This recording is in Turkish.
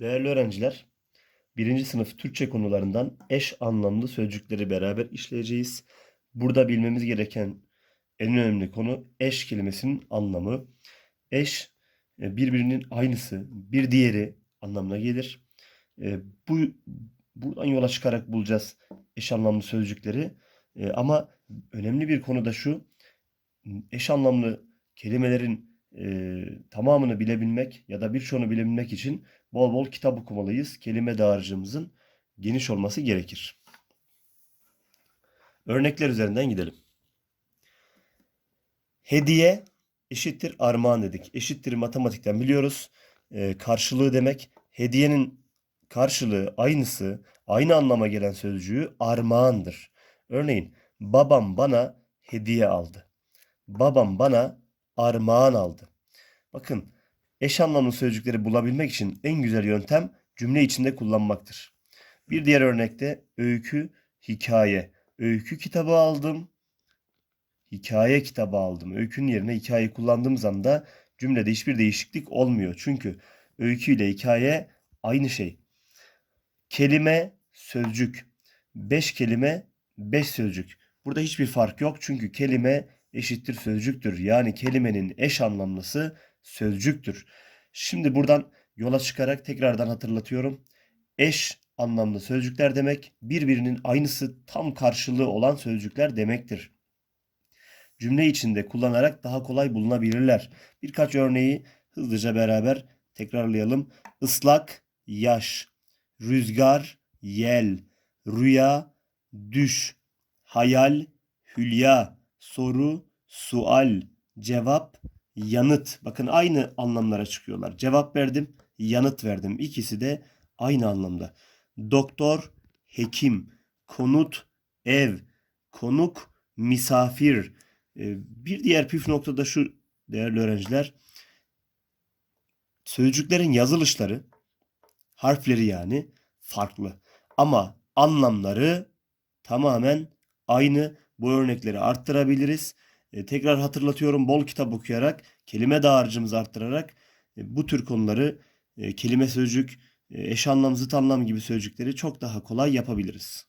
Değerli öğrenciler, birinci sınıf Türkçe konularından eş anlamlı sözcükleri beraber işleyeceğiz. Burada bilmemiz gereken en önemli konu eş kelimesinin anlamı. Eş e, birbirinin aynısı, bir diğeri anlamına gelir. E, Bu buradan yola çıkarak bulacağız eş anlamlı sözcükleri. E, Ama önemli bir konu da şu, eş anlamlı kelimelerin e, tamamını bilebilmek ya da birçoğunu bilebilmek için bol bol kitap okumalıyız. Kelime dağarcığımızın geniş olması gerekir. Örnekler üzerinden gidelim. Hediye eşittir armağan dedik. Eşittir matematikten biliyoruz. E, karşılığı demek. Hediyenin karşılığı aynısı, aynı anlama gelen sözcüğü armağandır. Örneğin babam bana hediye aldı. Babam bana armağan aldı. Bakın eş anlamlı sözcükleri bulabilmek için en güzel yöntem cümle içinde kullanmaktır. Bir diğer örnekte öykü, hikaye. Öykü kitabı aldım. Hikaye kitabı aldım. Öykünün yerine hikaye kullandığımız anda cümlede hiçbir değişiklik olmuyor. Çünkü öykü ile hikaye aynı şey. Kelime, sözcük. Beş kelime, beş sözcük. Burada hiçbir fark yok çünkü kelime eşittir sözcüktür. Yani kelimenin eş anlamlısı sözcüktür. Şimdi buradan yola çıkarak tekrardan hatırlatıyorum. Eş anlamlı sözcükler demek birbirinin aynısı tam karşılığı olan sözcükler demektir. Cümle içinde kullanarak daha kolay bulunabilirler. Birkaç örneği hızlıca beraber tekrarlayalım. Islak, yaş, rüzgar, yel, rüya, düş, hayal, hülya, soru, sual, cevap, yanıt. Bakın aynı anlamlara çıkıyorlar. Cevap verdim, yanıt verdim. İkisi de aynı anlamda. Doktor, hekim, konut, ev, konuk, misafir. Ee, Bir diğer püf nokta da şu değerli öğrenciler. Sözcüklerin yazılışları, harfleri yani farklı. Ama anlamları tamamen aynı. Bu örnekleri arttırabiliriz. E, tekrar hatırlatıyorum bol kitap okuyarak, kelime dağarcığımızı arttırarak e, bu tür konuları e, kelime sözcük, e, eş anlam, zıt anlam gibi sözcükleri çok daha kolay yapabiliriz.